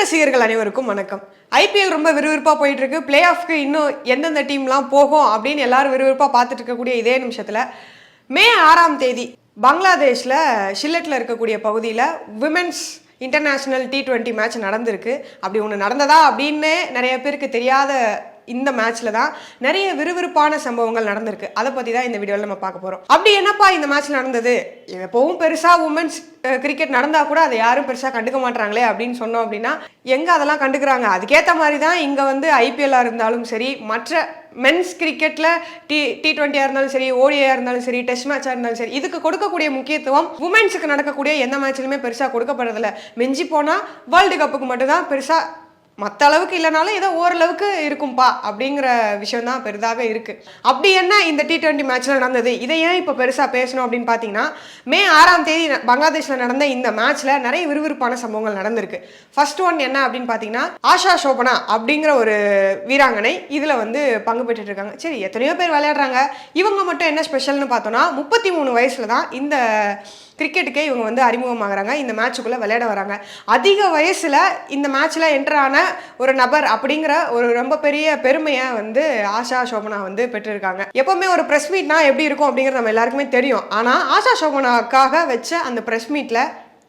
ரசிகர்கள் அனைவருக்கும் வணக்கம். ஐபிஎல் ரொம்ப விறுவிறுப்பாக போயிட்டு இருக்கு பிளே ஆஃப்க்கு இன்னும் எந்தெந்த டீம்லாம் போகும் அப்படின்னு எல்லாரும் விறுவிறுப்பாக பார்த்துட்டு இருக்கக்கூடிய இதே நிமிஷத்தில் மே ஆறாம் தேதி பங்களாதேஷில் ஷில்லட்டில் இருக்கக்கூடிய பகுதியில் women's international T twenty match நடந்திருக்கு. அப்படி ஒன்று நடந்ததா அப்படின்னு நிறைய பேருக்கு தெரியாத இந்த மேட்ச்ல தான் நிறைய விறுவிறுப்பான சம்பவங்கள் நடந்திருக்கு. அதை பற்றி தான் இந்த வீடியோவில் நம்ம பார்க்க போகிறோம் அப்படி என்னப்பா இந்த மேட்ச் நடந்தது? எப்பவும் பெருசாக உமன்ஸ் கிரிக்கெட் நடந்தால் கூட அதை யாரும் பெருசாக கண்டுக்க மாட்டாங்களே அப்படின்னு சொன்னோம் அப்படின்னா எங்கே அதெல்லாம் கண்டுக்கிறாங்க? அதுக்கேற்ற மாதிரி தான் இங்கே வந்து ஐபிஎல்லாக இருந்தாலும் சரி மற்ற மென்ஸ் கிரிக்கெட்டில் டி டி ட்வெண்ட்டியாக இருந்தாலும் சரி ஓடியாக இருந்தாலும் சரி டெஸ்ட் மேட்சாக இருந்தாலும் சரி இதுக்கு கொடுக்கக்கூடிய முக்கியத்துவம் உமன்ஸுக்கு நடக்கக்கூடிய எந்த மேட்ச்லையுமே பெருசாக கொடுக்கப்படுறதில்ல. மிஞ்சி போனால் வேர்ல்டு கப்புக்கு மட்டும்தான் பெருசாக மற்ற அளவுக்கு இல்லைனாலும் ஏதோ ஓரளவுக்கு இருக்கும்பா அப்படிங்கிற விஷயம் தான் பெரிதாக இருக்குது அப்படி என்ன இந்த டி டுவெண்ட்டி மேட்ச்சில் நடந்தது? இதை ஏன் இப்போ பெருசாக பேசணும் அப்படின்னு பார்த்தீங்கன்னா மே ஆறாம் தேதி பங்களாதேஷில் நடந்த இந்த மேட்ச்சில் நிறைய விறுவிறுப்பான சம்பவங்கள் நடந்திருக்கு. ஃபர்ஸ்ட் ஒன் என்ன அப்படின்னு பார்த்தீங்கன்னா ஆஷா சோபனா அப்படிங்கிற ஒரு வீராங்கனை இதில் வந்து பங்கு பெற்றுட்டு இருக்காங்க சரி எத்தனையோ பேர் விளையாடுறாங்க. இவங்க மட்டும் என்ன ஸ்பெஷல்னு பார்த்தோன்னா முப்பத்தி மூணு வயசில் தான் இந்த கிரிக்கெட்டுக்கே இவங்க வந்து அறிமுகமாகறாங்க. இந்த மேட்சுக்குள்ளே விளையாட வராங்க. அதிக வயசில் இந்த மேட்ச்சில் என்டர் ஆன ஒரு நபர் அப்படிங்கிற ஒரு ரொம்ப பெரிய பெருமையை வந்து ஆஷா சோபனா வந்து பெற்றிருக்காங்க. எப்போவுமே ஒரு ப்ரெஸ் மீட்னா எப்படி இருக்கும் அப்படிங்கிறது நம்ம எல்லாருக்குமே தெரியும். ஆனால் ஆஷா சோபனாக்காக வச்ச அந்த ப்ரெஸ் மீட்டில்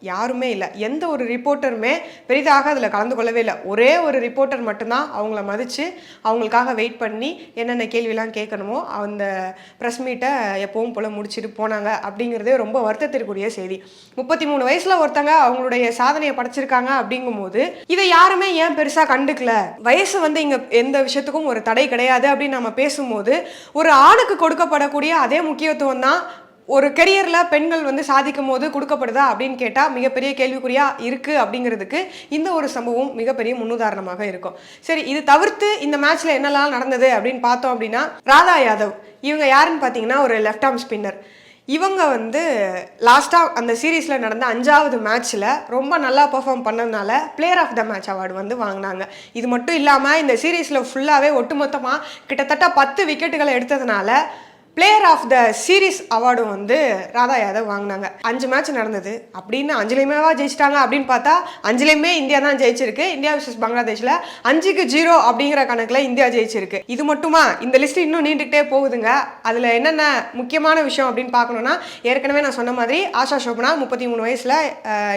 யாருமே இல்லை. எந்த ஒரு ரிப்போர்ட்டருமே பெரிதாக அதில் கலந்து கொள்ளவே இல்லை. ஒரே ஒரு ரிப்போர்ட்டர் மட்டும்தான் அவங்கள மதித்து அவங்களுக்காக வெயிட் பண்ணி என்னென்ன கேள்விலாம் கேட்கணுமோ அந்த ப்ரெஸ் மீட்டை எப்பவும் போல் முடிச்சுட்டு போனாங்க அப்படிங்கிறதே ரொம்ப வருத்தத்திற்குரிய செய்தி. முப்பத்தி மூணு வயசில் ஒருத்தங்க அவங்களுடைய சாதனையை படைச்சிருக்காங்க அப்படிங்கும்போது இதை யாருமே ஏன் பெருசாக கண்டுக்கல? வயசு வந்து இங்கே எந்த விஷயத்துக்கும் ஒரு தடை கிடையாது அப்படின்னு நம்ம பேசும்போது ஒரு ஆணுக்கு கொடுக்கப்படக்கூடிய அதே முக்கியத்துவம் தான் ஒரு கெரியரில் பெண்கள் வந்து சாதிக்கும் போது கொடுக்கப்படுதா அப்படின்னு கேட்டால் மிகப்பெரிய கேள்விக்குறியா இருக்குது அப்படிங்கிறதுக்கு இந்த ஒரு சம்பவம் மிகப்பெரிய முன்னுதாரணமாக இருக்கும். சரி இது தவிர்த்து இந்த மேட்ச்சில் என்னெல்லாம் நடந்தது அப்படின்னு பார்த்தோம் அப்படின்னா ராதா யாதவ். இவங்க யாருன்னு பார்த்தீங்கன்னா ஒரு லெஃப்ட் ஆர்ம் ஸ்பின்னர் இவங்க வந்து லாஸ்ட்டாக அந்த சீரீஸில் நடந்த அஞ்சாவது மேட்ச்சில் ரொம்ப நல்லா பெர்ஃபார்ம் பண்ணதுனால player of the match award வந்து வாங்கினாங்க. இது மட்டும் இல்லாமல் இந்த சீரீஸில் ஃபுல்லாகவே ஒட்டுமொத்தமாக கிட்டத்தட்ட பத்து விக்கெட்டுகளை எடுத்ததுனால பிளேயர் ஆஃப் த சீரீஸ் அவார்டும் வந்து ராதா யாதவ் வாங்கினாங்க. அஞ்சு மேட்ச் நடந்தது. அப்படின்னு அஞ்சுலையுமேவா ஜெயிச்சிட்டாங்க அப்படின்னு பார்த்தா அஞ்சுலையுமே இந்தியா தான் ஜெயிச்சிருக்கு. இந்தியா விசஸ் பங்களாதேஷில் அஞ்சுக்கு ஜீரோ அப்படிங்கிற கணக்கில் இந்தியா ஜெயிச்சிருக்கு. இது மட்டுமா? இந்த லிஸ்ட் இன்னும் நீண்டுகிட்டே போகுதுங்க. அதில் என்னென்ன முக்கியமான விஷயம் அப்படின்னு பார்க்கணுன்னா ஏற்கனவே நான் சொன்ன மாதிரி ஆஷா சோபனா முப்பத்தி மூணு வயசில்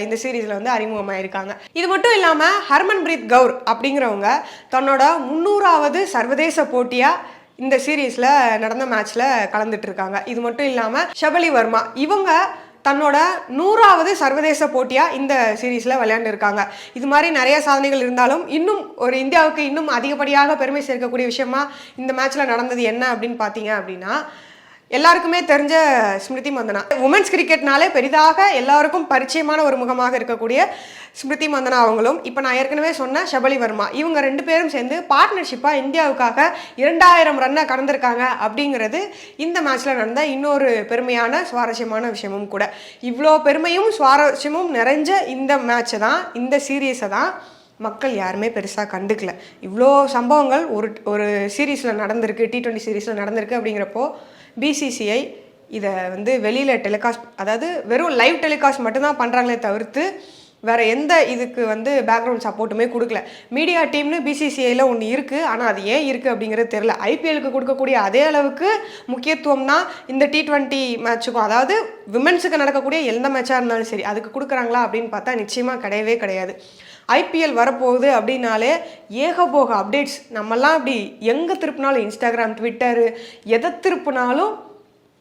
இந்த சீரீஸில் வந்து அறிமுகமாயிருக்காங்க. இது மட்டும் இல்லாமல் ஹர்மன் பிரீத் கவுர் அப்படிங்கிறவங்க தன்னோட முந்நூறாவது சர்வதேச போட்டியாக இந்த சீரீஸில் நடந்த மேட்ச்சில் கலந்துட்டு இருக்காங்க. இது மட்டும் இல்லாமல் ஷபலி வர்மா இவங்க தன்னோட நூறாவது சர்வதேச போட்டியாக இந்த சீரீஸில் விளையாண்டுருக்காங்க இது மாதிரி நிறைய சாதனைகள் இருந்தாலும் இன்னும் ஒரு இந்தியாவுக்கு இன்னும் அதிகப்படியாக பெருமை சேர்க்கக்கூடிய விஷயமா இந்த மேட்ச்சில் நடந்தது என்ன அப்படின்னு பார்த்தீங்க அப்படின்னா எல்லாருக்குமே தெரிஞ்ச ஸ்மிருதி மந்தனா. உமன்ஸ் கிரிக்கெட்னாலே பெரிதாக எல்லாருக்கும் பரிச்சயமான ஒரு முகமாக இருக்கக்கூடிய ஸ்மிருதி மந்தனா அவங்களும். இப்போ நான் ஏற்கனவே சொன்ன ஷபலி வர்மா. இவங்க ரெண்டு பேரும் சேர்ந்து பார்ட்னர்ஷிப்பாக இந்தியாவுக்காக இரண்டாயிரம் ரன்னை கடந்திருக்காங்க அப்படிங்கிறது இந்த மேட்ச்சில் நடந்த இன்னொரு பெருமையான சுவாரஸ்யமான விஷயமும் கூட. இவ்வளோ பெருமையும் சுவாரஸ்யமும் நிறைஞ்ச இந்த மேட்ச்சை தான் இந்த சீரியஸை தான் மக்கள் யாருமே பெருசாக கண்டுக்கல. இவ்வளோ சம்பவங்கள் ஒரு ஒரு சீரீஸில் நடந்திருக்கு டி ட்வெண்ட்டி சீரீஸில் நடந்திருக்கு அப்படிங்கிறப்போ பிசிசிஐ இதை வந்து வெளியில் டெலிகாஸ்ட் அதாவது வெறும் லைவ் டெலிகாஸ்ட் மட்டும்தான் பண்ணுறாங்களே தவிர்த்து வேறு எந்த இதுக்கு வந்து பேக்ரவுண்ட் சப்போர்ட்டுமே கொடுக்கல. மீடியா டீம்னு பிசிசிஐயில் ஒன்று இருக்குது ஆனால் அது ஏன் இருக்குது அப்படிங்கிறது தெரில ஐபிஎலுக்கு கொடுக்கக்கூடிய அதே அளவுக்கு முக்கியத்துவம் தான் இந்த டி ட்வெண்ட்டி மேட்ச்சுக்கும் அதாவது விமென்ஸுக்கு நடக்கக்கூடிய எந்த மேட்சாக இருந்தாலும் சரி அதுக்கு கொடுக்குறாங்களா அப்படின்னு பார்த்தா நிச்சயமாக கிடையவே கிடையாது. ஐபிஎல் வரப்போகுது அப்படின்னாலே ஏகபோக அப்டேட்ஸ். நம்மலாம் அப்படி எங்கே திருப்பினாலும் இன்ஸ்டாகிராம் ட்விட்டரு எதை திருப்பினாலும்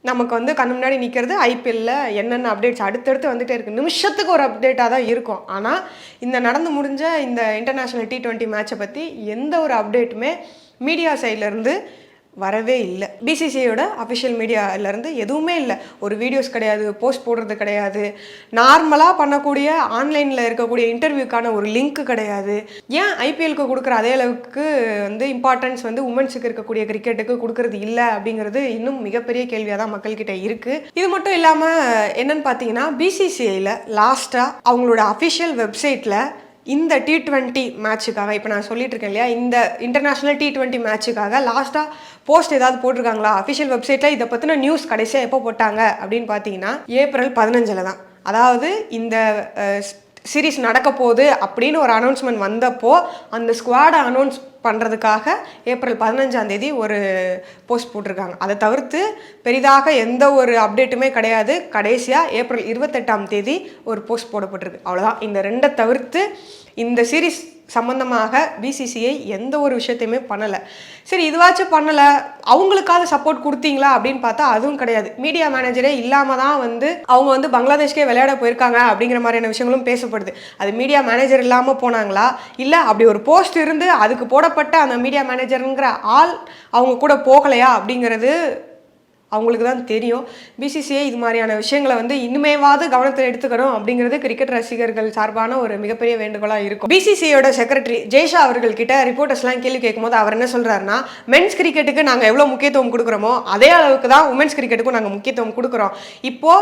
நமக்கு வந்து கண்ணு முன்னாடி நிற்கிறது ஐபிஎல்ல என்னென்ன அப்டேட்ஸ் அடுத்தடுத்து வந்துகிட்டே இருக்குது நிமிஷத்துக்கு ஒரு அப்டேட்டாக தான் இருக்கும். ஆனால் இந்த நடந்து முடிஞ்ச இந்த இன்டர்நேஷ்னல் டி ட்வெண்ட்டி மேட்சை பற்றி எந்த ஒரு அப்டேட்டுமே மீடியா சைட்லேருந்து வரவே இல்லை. பிசிசிஐயோட அஃபிஷியல் மீடியாவிலேருந்து எதுவுமே இல்லை. ஒரு வீடியோஸ் கிடையாது போஸ்ட் போடுறது கிடையாது. நார்மலாக பண்ணக்கூடிய ஆன்லைனில் இருக்கக்கூடிய இன்டர்வியூக்கான ஒரு லிங்க் கிடையாது. ஏன் ஐபிஎலுக்கு கொடுக்குற அதே அளவுக்கு வந்து இம்பார்ட்டன்ஸ் வந்து உமன்ஸுக்கு இருக்கக்கூடிய கிரிக்கெட்டுக்கு கொடுக்கறது இல்லை அப்படிங்கிறது இன்னும் மிகப்பெரிய கேள்வியாக தான் மக்கள்கிட்ட இருக்குது இது மட்டும் இல்லாமல் என்னன்னு பார்த்தீங்கன்னா பிசிசிஐயில் லாஸ்ட்டாக அவங்களோட அஃபிஷியல் வெப்சைட்டில் இந்த டி ட்வெண்ட்டி மேட்சுக்காக இப்போ நான் சொல்லிட்டு இருக்கேன் இல்லையா இந்த இன்டர்நேஷ்னல் டி டுவெண்ட்டி மேட்சுக்காக லாஸ்ட்டாக போஸ்ட் ஏதாவது போட்டிருக்காங்களா? அஃபிஷியல் வெப்சைட்டில் இதை பற்றின நியூஸ் கடைசியாக எப்போ போட்டாங்க அப்படின்னு பார்த்தீங்கன்னா ஏப்ரல் பதினஞ்சில் தான் அதாவது இந்த சீரிஸ் நடக்க போகுது அப்படின்னு ஒரு அனௌன்ஸ்மெண்ட் வந்தப்போ அந்த ஸ்குவாடை அனௌன்ஸ் பண்ணுறதுக்காக ஏப்ரல் பதினஞ்சாம் தேதி ஒரு போஸ்ட் போட்டிருக்காங்க. அதை தவிர்த்து பெரிதாக எந்த ஒரு அப்டேட்டுமே கிடையாது. கடைசியாக ஏப்ரல் இருபத்தெட்டாம் தேதி ஒரு போஸ்ட் போடப்பட்டிருக்கு. அவ்வளோதான் இந்த ரெண்டை தவிர்த்து இந்த சீரிஸ் சம்பந்தமாக பிசிசிஐ எந்த ஒரு விஷயத்தையுமே பண்ணலை. சரி இதுவாச்சும் பண்ணலை. அவங்களுக்காவது சப்போர்ட் கொடுத்தீங்களா? அப்படின்னு பார்த்தா அதுவும் கிடையாது. மீடியா மேனேஜரே இல்லாமல் தான் வந்து அவங்க வந்து பங்களாதேஷ்கே விளையாட போயிருக்காங்க அப்படிங்கிற மாதிரியான விஷயங்களும் பேசப்படுது. அது மீடியா மேனேஜர் இல்லாமல் போனாங்களா? இல்லை அப்படி ஒரு போஸ்ட் இருந்து அதுக்கு போடப்பட்ட அந்த மீடியா மேனேஜருங்கிற ஆள் அவங்க கூட போகலையா அப்படிங்கிறது அவங்களுக்கு தான் தெரியும். பிசிசிஐ இது மாதிரியான விஷயங்களை வந்து இன்னுமேவாவது கவனத்தில் எடுத்துக்கணும் அப்படிங்கிறது கிரிக்கெட் ரசிகர்கள் சார்பான ஒரு மிகப்பெரிய வேண்டுகோளாக இருக்கும். பிசிசிஐயோட செக்ரட்டரி ஜெய்ஷா அவர்கள் கிட்ட ரிப்போர்ட்டர்ஸ்லாம் கேள்வி கேட்கும்போது அவர் என்ன சொல்கிறாருன்னா மென்ஸ் கிரிக்கெட்டுக்கு நாங்கள் எவ்வளோ முக்கியத்துவம் கொடுக்குறோமோ அதே அளவுக்கு தான் உமன்ஸ் கிரிக்கெட்டுக்கும் நாங்கள் முக்கியத்துவம் கொடுக்குறோம். இப்போ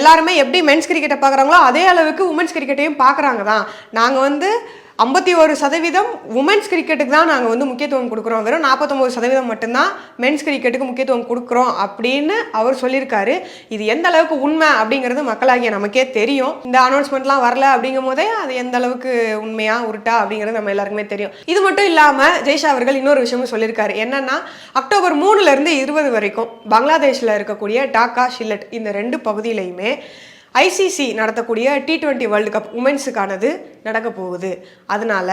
எல்லாருமே எப்படி மென்ஸ் கிரிக்கெட்டை பார்க்குறாங்களோ அதே அளவுக்கு உமன்ஸ் கிரிக்கெட்டையும் பார்க்குறாங்க தான். நாங்கள் வந்து ஐம்பத்தி ஒரு சதவீதம் உமன்ஸ் கிரிக்கெட்டுக்கு தான் நாங்கள் வந்து முக்கியத்துவம் கொடுக்குறோம். வெறும் நாற்பத்தொம்பது சதவீதம் மட்டும்தான் மென்ஸ் கிரிக்கெட்டுக்கு முக்கியத்துவம் கொடுக்குறோம் அப்படின்னு அவர் சொல்லியிருக்காரு. இது எந்த அளவுக்கு உண்மை அப்படிங்கிறது மக்களாகிய நமக்கே தெரியும். இந்த அனௌன்ஸ்மெண்ட்லாம் வரல அப்படிங்கும் போதே அது எந்த அளவுக்கு உண்மையா உருட்டா அப்படிங்கிறது நம்ம எல்லாருக்குமே தெரியும். இது மட்டும் இல்லாமல் ஜெய்ஷா அவர்கள் இன்னொரு விஷயமும் சொல்லியிருக்காரு. என்னன்னா அக்டோபர் மூணுலேருந்து இருபது வரைக்கும் பங்களாதேஷில் இருக்கக்கூடிய டாக்கா ஷில்லட் இந்த ரெண்டு பகுதியிலையுமே ஐசிசி நடத்தக்கூடிய டி டுவெண்ட்டி வேர்ல்டு கப் உமன்ஸுக்கானது நடக்க போகுது. அதனால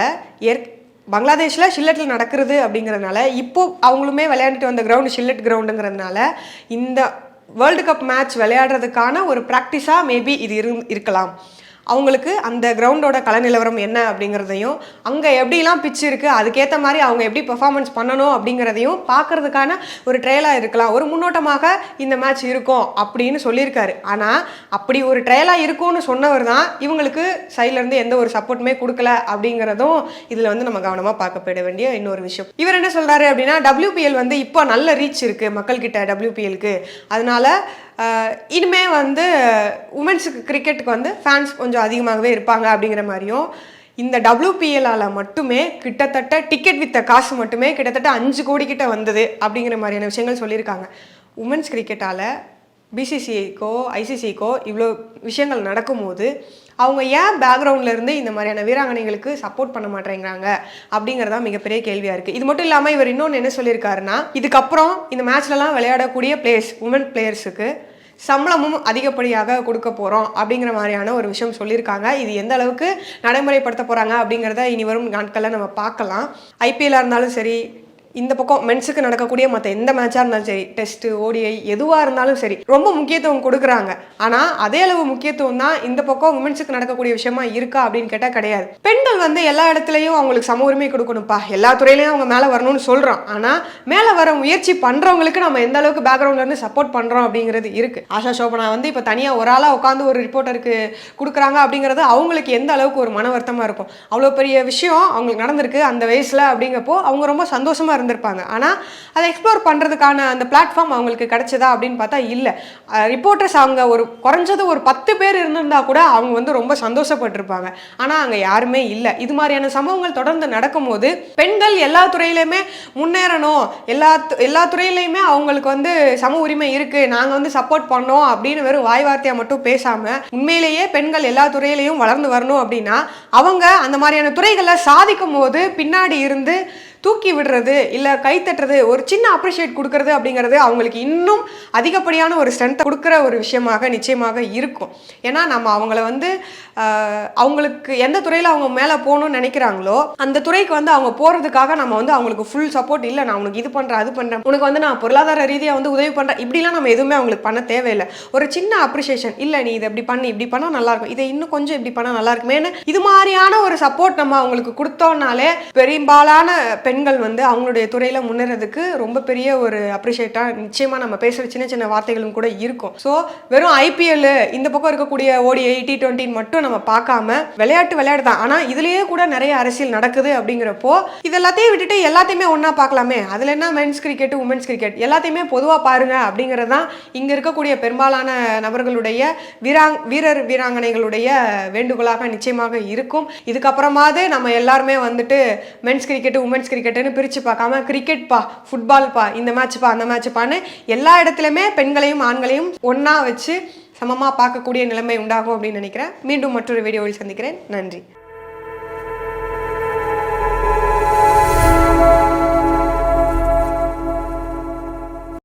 ஏற் பங்களாதேஷில் ஷில்லட்டில் நடக்கிறது அப்படிங்கிறதுனால இப்போ அவங்களுமே விளையாண்டுட்டு வந்த கிரவுண்டு ஷில்லட் கிரவுண்டுங்கிறதுனால இந்த வேர்ல்டு கப் மேட்ச் விளையாடுறதுக்கான ஒரு ப்ராக்டிஸாக மேபி இது இரு இருக்கலாம். அவங்களுக்கு அந்த கிரவுண்டோட கல நிலவரம் என்ன அப்படிங்கிறதையும் அங்கே எப்படிலாம் பிச்சு இருக்குது அதுக்கேற்ற மாதிரி அவங்க எப்படி பெர்ஃபார்மன்ஸ் பண்ணணும் அப்படிங்கிறதையும் பார்க்கறதுக்கான ஒரு ட்ரையலாக இருக்கலாம். ஒரு முன்னோட்டமாக இந்த மேட்ச் இருக்கும் அப்படின்னு சொல்லியிருக்காரு. ஆனால் அப்படி ஒரு ட்ரையலாக இருக்கும்னு சொன்னவர் தான் இவங்களுக்கு சைட்லேருந்து எந்த ஒரு சப்போர்ட்டுமே கொடுக்கல அப்படிங்கிறதும் இதில் வந்து நம்ம கவனமாக பார்க்கப்பட வேண்டிய இன்னொரு விஷயம். இவர் என்ன சொல்கிறாரு அப்படின்னா டபிள்யூபிஎல் வந்து இப்போ நல்ல ரீச் இருக்குது மக்கள்கிட்ட டபிள்யூபிஎலுக்கு அதனால இனிமே வந்து உமன்ஸுக்கு கிரிக்கெட்டுக்கு வந்து ஃபேன்ஸ் கொஞ்சம் அதிகமாகவே இருப்பாங்க அப்படிங்கிற மாதிரியும் இந்த டபிள்யூபிஎல்லால் மட்டுமே கிட்டத்தட்ட டிக்கெட் வித்த காசு மட்டுமே கிட்டத்தட்ட அஞ்சு கோடி கிட்ட வந்தது அப்படிங்கிற மாதிரியான விஷயங்கள் சொல்லியிருக்காங்க. உமன்ஸ் கிரிக்கெட்டால் பிசிசிஐக்கோ ஐசிசிக்கோ இவ்வளோ விஷயங்கள் நடக்கும்போது அவங்க ஏன் பேக்ரவுண்ட்லேருந்து இந்த மாதிரியான வீராங்கனைகளுக்கு சப்போர்ட் பண்ண மாட்டேங்கிறாங்க அப்படிங்கிறதா மிகப்பெரிய கேள்வியாக இருக்குது இது மட்டும் இல்லாமல் இவர் இன்னொன்று என்ன சொல்லியிருக்காருன்னா இதுக்கப்புறம் இந்த மேட்ச்லலாம் விளையாடக்கூடிய பிளேயர்ஸ் உமன் பிளேயர்ஸுக்கு சம்பளமும் அதிகப்படியாக கொடுக்க போகிறோம் அப்படிங்கிற மாதிரியான ஒரு விஷயம் சொல்லியிருக்காங்க. இது எந்த அளவுக்கு நடைமுறைப்படுத்த போகிறாங்க அப்படிங்கிறத இனி வரும் நாட்களில் நம்ம பார்க்கலாம். ஐபிஎல்லாக இருந்தாலும் சரி இந்த பக்கம் மென்ஸுக்கு நடக்கக்கூடிய மற்ற எந்த மேட்சாக இருந்தாலும் சரி டெஸ்ட்டு ஓடிஐ எதுவாக இருந்தாலும் சரி ரொம்ப முக்கியத்துவம் கொடுக்குறாங்க. ஆனால் அதே அளவு முக்கியத்துவம் தான் இந்த பக்கம் உமன்ஸுக்கு நடக்கக்கூடிய விஷயமா இருக்கா அப்படின்னு கேட்டால் கிடையாது. பெண்கள் வந்து எல்லா இடத்துலையும் அவங்களுக்கு சம உரிமை கொடுக்கணும்ப்பா. எல்லா துறையிலையும் அவங்க மேலே வரணும்னு சொல்கிறோம் ஆனால் மேலே வர முயற்சி பண்ணுறவங்களுக்கு நம்ம எந்த அளவுக்கு பேக்ரவுண்ட்லேருந்து சப்போர்ட் பண்ணுறோம் அப்படிங்கிறது இருக்குது ஆஷா சோபனா வந்து இப்போ தனியாக ஒரு ஆளாக உட்காந்து ஒரு ரிப்போர்ட்டருக்கு கொடுக்குறாங்க அப்படிங்கிறது அவங்களுக்கு எந்த அளவுக்கு ஒரு மன வருத்தமாக இருக்கும். அவ்வளோ பெரிய விஷயம் அவங்களுக்கு நடந்திருக்கு அந்த வயசில் அப்படிங்கப்போ அவங்க ரொம்ப சந்தோஷமாக இருந்திருப்பாங்க ஆனால் அதை எக்ஸ்ப்ளோர் பண்ணுறதுக்கான அந்த பிளாட்ஃபார்ம் அவங்களுக்கு கிடைச்சதா அப்படின்னு பார்த்தா இல்லை. ரிப்போர்ட்டர்ஸ் அவங்க ஒரு குறைஞ்சது ஒரு பத்து பேர் இருந்திருந்தா கூட அவங்க வந்து ரொம்ப சந்தோஷப்பட்டிருப்பாங்க. ஆனால் அங்கே யாருமே இல்லை. இது மாதிரியான சம்பவங்கள் தொடர்ந்து நடக்கும்போது பெண்கள் எல்லா துறையிலையுமே முன்னேறணும். எல்லா எல்லா துறையிலையுமே அவங்களுக்கு வந்து சம உரிமை இருக்குது நாங்கள் வந்து சப்போர்ட் பண்ணோம் அப்படின்னு வெறும் வாய் வார்த்தையாக மட்டும் பேசாமல் உண்மையிலேயே பெண்கள் எல்லா துறையிலையும் வளர்ந்து வரணும் அப்படின்னா அவங்க அந்த மாதிரியான துறைகளை சாதிக்கும் போது பின்னாடி இருந்து தூக்கி விடுறது இல்லை கை தட்டுறது ஒரு சின்ன அப்ரிஷியேட் கொடுக்கறது அப்படிங்கிறது அவங்களுக்கு இன்னும் அதிகப்படியான ஒரு ஸ்ட்ரென்த்தை கொடுக்குற ஒரு விஷயமாக நிச்சயமாக இருக்கும். ஏன்னா நம்ம அவங்கள வந்து அவங்களுக்கு எந்த துறையில் அவங்க மேலே போகணும்னு நினைக்கிறாங்களோ அந்த துறைக்கு வந்து அவங்க போகிறதுக்காக நம்ம வந்து அவங்களுக்கு ஃபுல் சப்போர்ட் இல்லை நான் உனக்கு இது பண்ணுறேன் அது பண்ணுறேன் உனக்கு வந்து நான் பொருளாதார ரீதியாக வந்து உதவி பண்ணுறேன் இப்படிலாம் நம்ம எதுவுமே அவங்களுக்கு பண்ண தேவையில்லை. ஒரு சின்ன அப்ரிஷியேஷன் இல்லை நீ இதை இப்படி பண்ணி இப்படி பண்ணால் நல்லாயிருக்கும் இதை இன்னும் கொஞ்சம் இப்படி பண்ணால் நல்லா இருக்குமேன்னு இது மாதிரியான ஒரு சப்போர்ட் நம்ம அவங்களுக்கு கொடுத்தோம்னாலே பெரும்பாலான பெண்கள் வந்து அவங்களுடைய துறையில் முன்னேறதுக்கு ரொம்ப பெரிய ஒரு அப்ரிஷியேட்டாக நிச்சயமாக நம்ம பேசுகிற சின்ன சின்ன வார்த்தைகளும் கூட இருக்கும். ஸோ வெறும் ஐபிஎல் இந்த பக்கம் இருக்கக்கூடிய ஓடிஐ டி டுவெண்ட்டின்னு மட்டும் நம்ம பார்க்காம விளையாட்டு விளையாட்டு தான் ஆனால் இதுலேயே கூட நிறைய அரசியல் நடக்குது அப்படிங்கிறப்போ இது எல்லாத்தையும் விட்டுட்டு எல்லாத்தையுமே ஒன்றா பார்க்கலாமே. அதில் என்ன மென்ஸ் கிரிக்கெட் உமன்ஸ் கிரிக்கெட் எல்லாத்தையுமே பொதுவாக பாருங்க அப்படிங்கிறது தான் இங்கே இருக்கக்கூடிய பெரும்பாலான நபர்களுடைய வீராங் வீரர் வீராங்கனைகளுடைய வேண்டுகோளாக நிச்சயமாக இருக்கும். இதுக்கப்புறமாவது நம்ம எல்லாருமே வந்துட்டு மென்ஸ் கிரிக்கெட் உமன்ஸ் கிரிக்கெட் கிரிக்கெட்டுன்னு பிரித்து பார்க்காம கிரிக்கெட்பா ஃபுட்பால்ப்பா இந்த மேட்ச்ப்பா அந்த மேட்ச்ப்பான்னு எல்லா இடத்துலையுமே பெண்களையும் ஆண்களையும் ஒன்றா வச்சு சமமாக பார்க்கக்கூடிய நிலைமை உண்டாகும் அப்படின்னு நினைக்கிறேன். மீண்டும் மற்றொரு வீடியோவில் சந்திக்கிறேன். நன்றி.